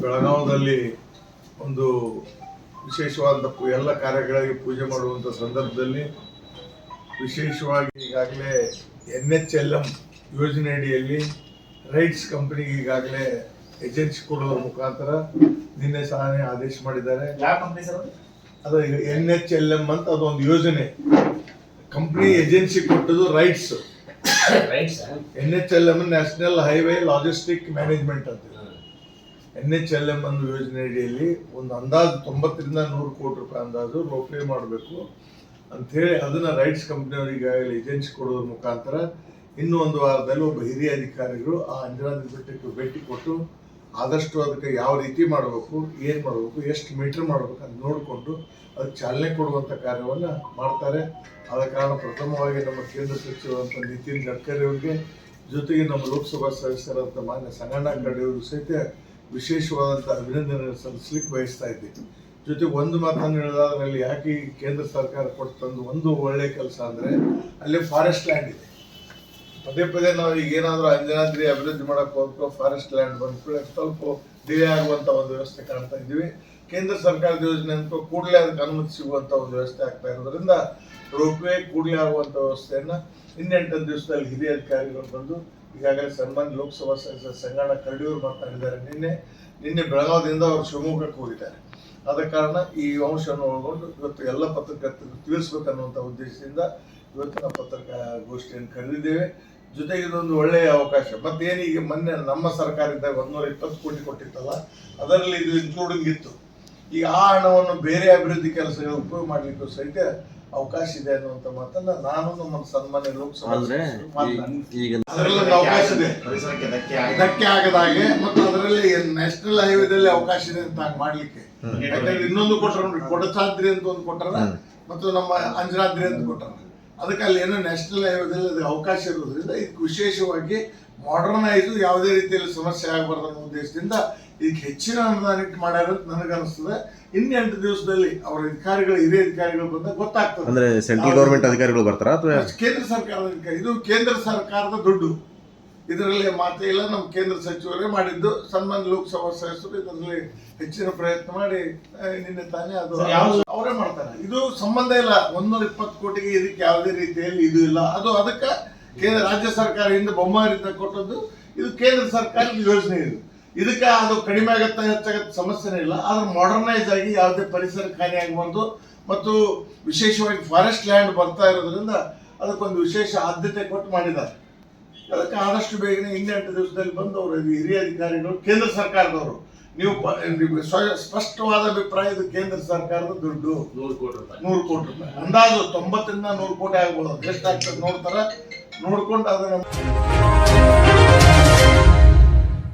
ಬೆಳಗಾವದಲ್ಲಿ ಒಂದು ವಿಶೇಷವಾದ ಎಲ್ಲ ಕಾರ್ಯಗಳಿಗೆ ಪೂಜೆ ಮಾಡುವಂಥ ಸಂದರ್ಭದಲ್ಲಿ ವಿಶೇಷವಾಗಿ ಈಗಾಗಲೇ ಎನ್ ಎಚ್ ಎಲ್ ಎಂ ಯೋಜನೆಯಡಿಯಲ್ಲಿ ರೈಟ್ಸ್ ಕಂಪನಿಗೆ ಈಗಾಗಲೇ ಏಜೆನ್ಸಿ ಕೊಡುವ ಮುಖಾಂತರ ನಿನ್ನೆ ಸಹನೆ ಆದೇಶ ಮಾಡಿದ್ದಾರೆ. ಅದು ಎನ್ ಎಚ್ ಎಲ್ ಎಂ ಅಂತ ಅದೊಂದು ಯೋಜನೆ. Company agency ಕೊಟ್ಟದು RITES. N H L M national highway logistic management ಅಂತ ಎನ್ ಎಚ್ ಎಲ್ ಎಂ ಒಂದು ಯೋಜನೆ ಅಡಿಯಲ್ಲಿ ಒಂದು ಅಂದಾಜು ತೊಂಬತ್ತರಿಂದ ನೂರು ಕೋಟಿ ರೂಪಾಯಿ ಅಂದಾಜು ರೋಪ್ಲೇ ಮಾಡಬೇಕು ಅಂಥೇಳಿ ಅದನ್ನ ರೈಟ್ಸ್ ಕಂಪ್ನಿಯವ್ರಿಗೆ ಅವರಿಗೆ ಏಜೆನ್ಸಿ ಕೊಡೋದ್ರ ಮುಖಾಂತರ ಇನ್ನೂ ಒಂದು ವಾರದಲ್ಲಿ ಒಬ್ಬ ಹಿರಿಯ ಅಧಿಕಾರಿಗಳು ಆ ಅಂಜನಾದ್ರಿ ಬೆಟ್ಟಕ್ಕೆ ಭೇಟಿ ಕೊಟ್ಟು ಆದಷ್ಟು ಅದಕ್ಕೆ ಯಾವ ರೀತಿ ಮಾಡಬೇಕು, ಏನು ಮಾಡಬೇಕು, ಎಷ್ಟು ಮೀಟರ್ ಮಾಡಬೇಕು ಅಂತ ನೋಡಿಕೊಂಡು ಅದಕ್ಕೆ ಚಾಲನೆ ಕೊಡುವಂಥ ಕಾರ್ಯವನ್ನು ಮಾಡ್ತಾರೆ. ಆದ ಕಾರಣ ಪ್ರಥಮವಾಗಿ ನಮ್ಮ ಕೇಂದ್ರ ಸಚಿವರಂತ ನಿತಿನ್ ಗಡ್ಕರಿ ಅವರಿಗೆ, ಜೊತೆಗೆ ನಮ್ಮ ಲೋಕಸಭಾ ಸದಸ್ಯರಂತ ಮಾನ್ಯ ಸಂಗಣ್ಣ ಅವರು ಸಹಿತ ವಿಶೇಷವಾದಂಥ ಅಭಿನಂದನೆ ಸಲ್ಲಿಸ್ಲಿಕ್ಕೆ ಬಯಸ್ತಾ ಇದ್ದೀವಿ ಜೊತೆಗೆ ಒಂದು ಮಾತನ್ನು ಹೇಳೋದ್ರಲ್ಲಿ ಯಾಕೆ ಕೇಂದ್ರ ಸರ್ಕಾರ ಕೊಟ್ಟು ತಂದು ಒಂದು ಒಳ್ಳೆ ಕೆಲಸ ಅಂದರೆ, ಅಲ್ಲಿ ಫಾರೆಸ್ಟ್ ಲ್ಯಾಂಡ್ ಇದೆ. ಪದೇ ಪದೇ ನಾವು ಈಗ ಏನಾದರೂ ಅಂಜನಾದ್ರಿ ಅಭಿವೃದ್ಧಿ ಮಾಡಕ್ಕೆ ಹೋಗ್ತೋ ಫಾರೆಸ್ಟ್ ಲ್ಯಾಂಡ್ ಬಂದ್ಬಿಟ್ಟು ಸ್ವಲ್ಪ ಡಿಲೇ ಆಗುವಂಥ ಒಂದು ವ್ಯವಸ್ಥೆ ಕಾಣ್ತಾ ಇದ್ದೀವಿ. ಕೇಂದ್ರ ಸರ್ಕಾರದ ಯೋಜನೆ ಅಂತೂ ಕೂಡಲೇ ಅದಕ್ಕೆ ಅನುಮತಿ ಸಿಗುವಂಥ ಒಂದು ವ್ಯವಸ್ಥೆ ಆಗ್ತಾ ಇರೋದ್ರಿಂದ ರೋಪ್ವೇ ಕೂಡಲೇ ಆಗುವಂಥ ವ್ಯವಸ್ಥೆಯನ್ನು ಇನ್ನೆಂಟು ದಿವಸದಲ್ಲಿ ಹಿರಿಯ ಅಧಿಕಾರಿಗಳು ಬಂದು ಈಗಾಗಲೇ ಸನ್ಮಾನ್ಯ ಲೋಕಸಭಾ ಸದಸ್ಯ ಸಂಗಣ್ಣ ಕರಡಿಯವರು ಮಾತಾಡಿದ್ದಾರೆ ನಿನ್ನೆ ನಿನ್ನೆ ಬೆಳಗಾವದಿಂದ ಅವರು ಶಿವಮೊಗ್ಗಕ್ಕೆ ಹೋಗಿದ್ದಾರೆ. ಆದ ಕಾರಣ ಈ ಅಂಶವನ್ನು ಒಳಗೊಂಡು ಇವತ್ತು ಎಲ್ಲ ಪತ್ರಕರ್ತರು ತಿಳಿಸ್ಬೇಕನ್ನುವಂಥ ಉದ್ದೇಶದಿಂದ ಇವತ್ತಿನ ಪತ್ರಿಕಾಗೋಷ್ಠಿಯನ್ನು ಕರೆದಿದ್ದೇವೆ. ಜೊತೆಗೆ ಇದೊಂದು ಒಳ್ಳೆಯ ಅವಕಾಶ. ಮತ್ತೇನೀಗ ಮೊನ್ನೆ ನಮ್ಮ ಸರ್ಕಾರ ಇದ್ದಾಗ ಒಂದೂರ ಇಪ್ಪತ್ತು ಕೋಟಿ ಕೊಟ್ಟಿತ್ತಲ್ಲ ಅದರಲ್ಲಿ ಇದು ಇನ್ಕ್ಲೂಡಿಂಗ್ ಇತ್ತು. ಈಗ ಆ ಹಣವನ್ನು ಬೇರೆ ಅಭಿವೃದ್ಧಿ ಕೆಲಸಗಳು ಉಪಯೋಗ ಮಾಡಲಿಕ್ಕೂ ಸಹಿತ ಅವಕಾಶ ಇದೆ ಅನ್ನುವಂಥ ಮಾತನ್ನ ನಾನು ನಮ್ಮ ಸನ್ಮಾನ್ಯ ಲೋಕಸಭಾ ಅವಕಾಶ ಇದೆ. ಪರಿಸರಕ್ಕೆ ಧಕ್ಕೆ ಆಗಿದೆ. ಧಕ್ಕೆ ಆಗದ ಹಾಗೆ ಮತ್ತು ಅದರಲ್ಲಿ ನ್ಯಾಷನಲ್ ಹೈವೇದಲ್ಲಿ ಅವಕಾಶ ಇದೆ ಅಂತ ಮಾಡ್ಲಿಕ್ಕೆ. ಯಾಕಂದ್ರೆ ಇನ್ನೊಂದು ಕೊಟ್ಟರು ಕೊಡಸಾದ್ರಿ ಕೊಡಚಾದ್ರಿ ಅಂತ ಒಂದು ಕೊಟ್ಟರ ಮತ್ತು ನಮ್ಮ ಅಂಜನಾದ್ರಿ ಅಂತ ಕೊಟ್ಟರ ಅದಕ್ಕೆ ಅಲ್ಲಿ ಏನೋ ನ್ಯಾಷನಲ್ ಹೈವೇದಲ್ಲಿ ಅದು ಅವಕಾಶ ಇರೋದ್ರಿಂದ ಇದಕ್ಕೆ ವಿಶೇಷವಾಗಿ ಮಾಡರ್ನೈಸ್ ಯಾವುದೇ ರೀತಿಯಲ್ಲಿ ಸಮಸ್ಯೆ ಆಗಬಾರ್ದು ಅನ್ನೋ ಉದ್ದೇಶದಿಂದ ಇದಕ್ಕೆ ಹೆಚ್ಚಿನ ಅನುದಾನ ಮಾಡ್ಯಾರಂತ ಮಾಡ್ಯಾರ ಅಂತ ನನಗನ್ನಿಸ್ತದೆ. ಇನ್ನೆಂಟು ದಿವಸದಲ್ಲಿ ಅವರ ಅಧಿಕಾರಿಗಳು ಹಿರಿಯ ಅಧಿಕಾರಿಗಳು ಬಂದಾಗ ಗೊತ್ತಾಗ್ತದೆ. ಅಂದ್ರೆ ಸೆಂಟ್ರಲ್ ಗೌರ್ಮೆಂಟ್ ಅಧಿಕಾರಿಗಳು ಬರ್ತಾರ ಅಥವಾ? ಕೇಂದ್ರ ಸರ್ಕಾರದ ಅಧಿಕಾರಿ. ಇದು ಕೇಂದ್ರ ಸರ್ಕಾರದ ದುಡ್ಡು. ಇದರಲ್ಲಿ ಮಾತೇ ಇಲ್ಲ ನಮ್ಮ ಕೇಂದ್ರ ಸಚಿವರೇ ಮಾಡಿದ್ದು. ಸನ್ಮಾನ್ಯ ಲೋಕಸಭಾ ಸದಸ್ಯರು ಇದರಲ್ಲಿ ಹೆಚ್ಚಿನ ಪ್ರಯತ್ನ ಮಾಡಿ ನಿನ್ನೆ ತಾನೇ ಅದು ಅವರೇ ಮಾಡ್ತಾರೆ. ಇದು ಸಂಬಂಧ ಇಲ್ಲ. ಒಂದೂರ ಇಪ್ಪತ್ತು ಕೋಟಿಗೆ ಇದಕ್ಕೆ ಯಾವುದೇ ರೀತಿಯಲ್ಲಿ ಇದು ಇಲ್ಲ. ಅದು ಅದಕ್ಕೆ ಕೇಂದ್ರ ರಾಜ್ಯ ಸರ್ಕಾರದಿಂದ ಬೊಮ್ಮಾರಿತ ಕೊಟ್ಟದ್ದು. ಇದು ಕೇಂದ್ರ ಸರ್ಕಾರದ ಯೋಜನೆ ಇದು. ಇದಕ್ಕೆ ಅದು ಕಡಿಮೆ ಆಗತ್ತ, ಹೆಚ್ಚಾಗತ್ತ ಸಮಸ್ಯೆನೇ ಇಲ್ಲ. ಆದ್ರೆ ಮಾಡರ್ನೈಸ್ ಆಗಿ ಯಾವುದೇ ಪರಿಸರ ಹಾನಿ ಆಗಬಾರ್ದು. ಮತ್ತು ವಿಶೇಷವಾಗಿ ಫಾರೆಸ್ಟ್ ಲ್ಯಾಂಡ್ ಬರ್ತಾ ಇರೋದ್ರಿಂದ ಅದಕ್ಕೊಂದು ವಿಶೇಷ ಆದ್ಯತೆ ಕೊಟ್ಟು ಮಾಡಿದ್ದಾರೆ. ಅದಕ್ಕೆ ಆದಷ್ಟು ಬೇಗನೆ ಇನ್ನೆಂಟು ದಿವಸದಲ್ಲಿ ಬಂದು ಅವರು ಹಿರಿಯ ಅಧಿಕಾರಿಗಳು, ಕೇಂದ್ರ ಸರ್ಕಾರದವರು ನೀವು ನಿಮಗೆ ಸ್ಪಷ್ಟವಾದ ಅಭಿಪ್ರಾಯ ಇದು ಕೇಂದ್ರ ಸರ್ಕಾರದ ದುಡ್ಡು. ನೂರು ಕೋಟಿ ರೂಪಾಯಿ. ನೂರು ಕೋಟಿ ರೂಪಾಯಿ. ಅಂದಾಜು ತೊಂಬತ್ತರಿಂದ ನೂರು ಕೋಟಿ ಆಗ್ಬೋದು. ಎಷ್ಟು ಎಷ್ಟಾಗ್ತದೆ ನೋಡ್ತಾರ? ನೋಡ್ಕೊಂಡು ಅದನ್ನ